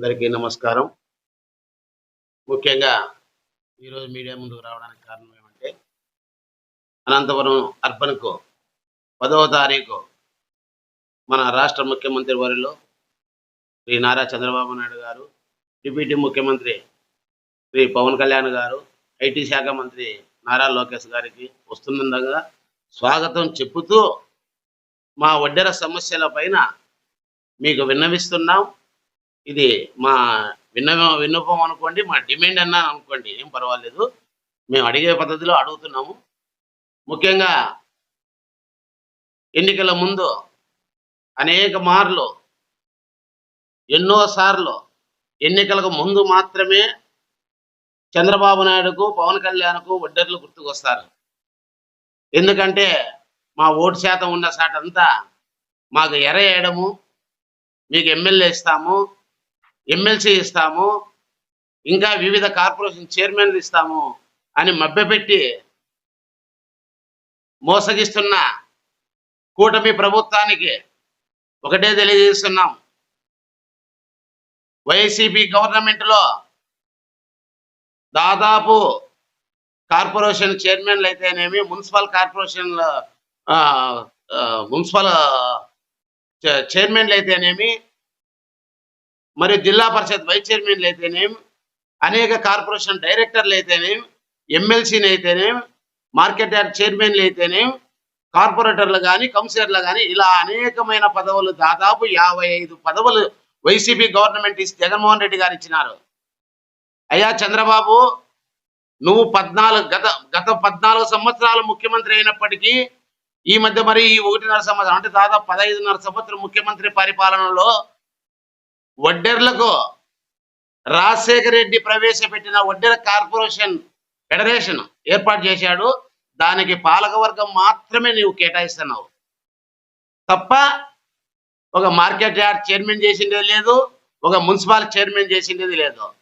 అందరికీ నమస్కారం. ముఖ్యంగా ఈరోజు మీడియా ముందుకు రావడానికి కారణం ఏమంటే అనంతపురం అర్బన్కు పదవ తారీఖు మన రాష్ట్ర ముఖ్యమంత్రి వారిలో శ్రీ నారా చంద్రబాబు నాయుడు గారు డిప్యూటీ ముఖ్యమంత్రి శ్రీ పవన్ కళ్యాణ్ గారు ఐటీ శాఖ మంత్రి నారా లోకేష్ గారికి వస్తుండగా స్వాగతం చెప్పుతూ మా వడ్డెర సమస్యల పైన మీకు విన్నవిస్తున్నాం. ఇది మా విన్న విన్నపం అనుకోండి మా డిమాండ్ అన్నా అనుకోండి ఏం పర్వాలేదు. మేము అడిగే పద్ధతిలో అడుగుతున్నాము. ముఖ్యంగా ఎన్నికల ముందు అనేక మార్లు ఎన్నోసార్లు ఎన్నికలకు ముందు మాత్రమే చంద్రబాబు నాయుడుకు పవన్ కళ్యాణ్కు ఒడ్డర్లు గుర్తుకొస్తారు. ఎందుకంటే మా ఓటు శాతం ఉన్న సాటంతా మాకు ఎర వేయడము మీకు ఎమ్మెల్యే ఇస్తాము ఎమ్మెల్సీ ఇస్తాము ఇంకా వివిధ కార్పొరేషన్ చైర్మన్లు ఇస్తాము అని మభ్యపెట్టి మోసగిస్తున్న కూటమి ప్రభుత్వానికి ఒకటే తెలియజేస్తున్నాం. వైసీపీ గవర్నమెంట్లో దాదాపు కార్పొరేషన్ చైర్మన్లు అయితేనేమి మున్సిపల్ కార్పొరేషన్ మున్సిపల్ చైర్మన్లు అయితేనేమి మరియు జిల్లా పరిషత్ వైస్ చైర్మన్లు అయితేనేమి అనేక కార్పొరేషన్ డైరెక్టర్లు అయితేనేమి ఎమ్మెల్సీని అయితేనేమి మార్కెట్ యార్డ్ చైర్మన్లు అయితేనేమి కార్పొరేటర్లు కానీ కౌన్సిలర్లు కానీ ఇలా అనేకమైన పదవులు దాదాపు యాభై ఐదు పదవులు వైసీపీ గవర్నమెంట్ ఇస్ జగన్మోహన్ రెడ్డి గారు ఇచ్చినారు. అయ్యా చంద్రబాబు నువ్వు పద్నాలుగు గత గత పద్నాలుగు సంవత్సరాలు ముఖ్యమంత్రి అయినప్పటికీ ఈ మధ్య మరి ఈ ఒకటిన్నర సంవత్సరం అంటే దాదాపు పదహైదున్నర సంవత్సరం ముఖ్యమంత్రి పరిపాలనలో వడ్డెర్లకు రాజశేఖర రెడ్డి ప్రవేశపెట్టిన వడ్డెర కార్పొరేషన్ ఫెడరేషన్ ఏర్పాటు చేశాడు. దానికి పాలకవర్గం మాత్రమే నీవు కేటాయిస్తున్నావు. తప్ప ఒక మార్కెట్ యార్డ్ చైర్మన్ చేసిండేది లేదు ఒక మున్సిపల్ చైర్మన్ చేసిండేది లేదు.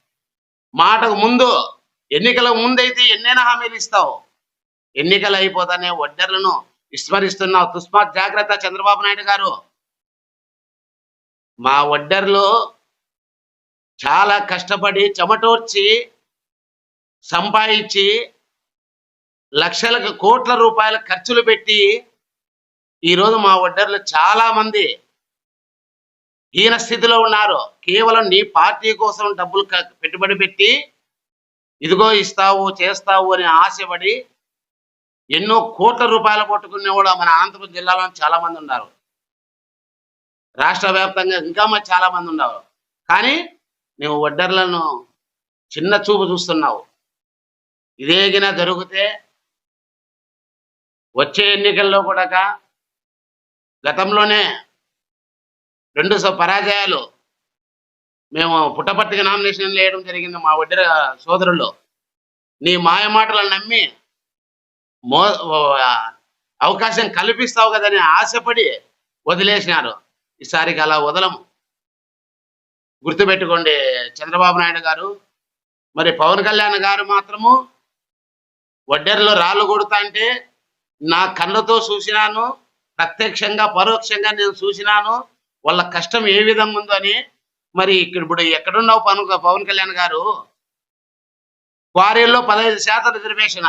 మాటకు ముందు ఎన్నికల ముందైతే ఎన్నైనా హామీలు ఇస్తావు. ఎన్నికలు అయిపోతానే వడ్డర్లను విస్మరిస్తున్నావు. తుస్మాత్ జాగ్రత్త చంద్రబాబు నాయుడు గారు. మా ఒడ్డర్లో చాలా కష్టపడి చెమటోర్చి సంపాదించి లక్షలకు కోట్ల రూపాయల ఖర్చులు పెట్టి ఈరోజు మా ఒడ్డర్లు చాలా మంది హీన స్థితిలో ఉన్నారు. కేవలం నీ పార్టీ కోసం డబ్బులు పెట్టుబడి పెట్టి ఇదిగో ఇస్తావు చేస్తావు అని ఆశపడి ఎన్నో కోట్ల రూపాయలు పట్టుకునే కూడా మన అనంతపురం జిల్లాలో చాలా మంది ఉన్నారు. రాష్ట్ర వ్యాప్తంగా ఇంకా మరి చాలా మంది ఉన్నారు కానీ నువ్వు వడ్డర్లను చిన్న చూపు చూస్తున్నావు. ఇదేగిన జరిగితే వచ్చే ఎన్నికల్లో కూడా గతంలోనే రెండు స- పరాజయాలు మేము పుట్టపర్తికి నామినేషన్ వేయడం జరిగింది మా వడ్డెర సోదరులు. నీ మాయ మాటలను నమ్మి మో అవకాశం కల్పిస్తావు కదని ఆశపడి వదిలేసినారు. ఈసారికి అలా వదలము గుర్తుపెట్టుకోండి చంద్రబాబు నాయుడు గారు. మరి పవన్ కళ్యాణ్ గారు మాత్రము వడ్డెర్లో రాళ్ళు కొడుతా అంటే నా కళ్ళతో చూసినాను ప్రత్యక్షంగా పరోక్షంగా నేను చూసినాను వాళ్ళ కష్టం ఏ విధంగా ఉందో అని. మరి ఇక్కడ ఇప్పుడు ఎక్కడున్నావు పవన్ పవన్ కళ్యాణ్ గారు? క్వారీల్లో పదహైదు శాతం రిజర్వేషన్?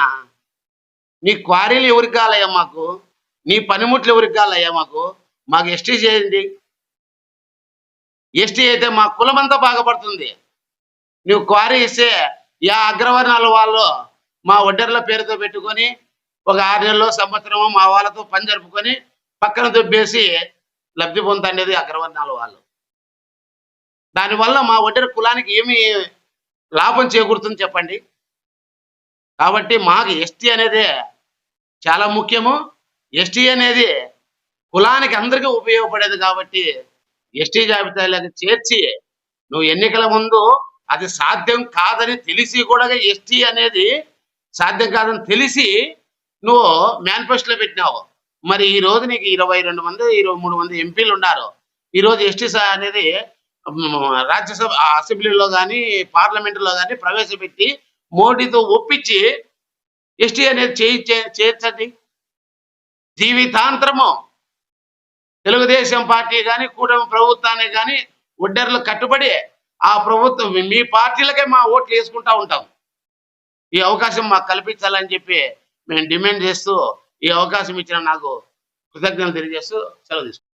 నీ క్వారీలు ఎవరికి కాలయ్యా మాకు? నీ పనిముట్లు ఎవరికి కాలయ్యా మాకు? మాకు ఎస్టీ చేయండి. ఎస్టీ అయితే మా కులమంతా బాగుపడుతుంది. నువ్వు క్వారీ ఇస్తే యా అగ్రవర్ణాల వాళ్ళు మా ఒడ్డర్ల పేరుతో పెట్టుకొని ఒక ఆరు నెలలో సంవత్సరము మా వాళ్ళతో పని జరుపుకొని పక్కన దుబ్బేసి లబ్ధి పొందుతుండేది అగ్రవర్ణాల వాళ్ళు. దానివల్ల మా ఒడ్డర కులానికి ఏమి లాభం చేకూరుతుంది చెప్పండి? కాబట్టి మాకు ఎస్టీ అనేది చాలా ముఖ్యము. ఎస్టీ అనేది కులానికి అందరికీ ఉపయోగపడేది కాబట్టి ఎస్టీ జాబితాలోకి చేర్చి నువ్వు ఎన్నికల ముందు అది సాధ్యం కాదని తెలిసి కూడా ఎస్టీ అనేది సాధ్యం కాదని తెలిసి నువ్వు మేనిఫెస్టోలో పెట్టినావు. మరి ఈ రోజు నీకు ఇరవై రెండు మంది ఇరవై మూడు మంది ఎంపీలు ఉన్నారు. ఈ రోజు ఎస్టీ అనేది రాజ్యసభ అసెంబ్లీలో కానీ పార్లమెంటులో కానీ ప్రవేశపెట్టి మోడీతో ఒప్పించి ఎస్టీ అనేది చేయించే చేర్చండి. జీవితాంతరము తెలుగుదేశం పార్టీ కానీ కూటమి ప్రభుత్వానికి కానీ ఒడ్డర్లు కట్టుబడి ఆ ప్రభుత్వం మీ- మీ పార్టీలకే మా ఓట్లు వేసుకుంటా ఉంటాం. ఈ అవకాశం మాకు కల్పించాలని చెప్పి మేము డిమాండ్ చేస్తూ ఈ అవకాశం ఇచ్చిన నాకు కృతజ్ఞతలు తెలియజేస్తూ సెలవు తీసుకుంటాం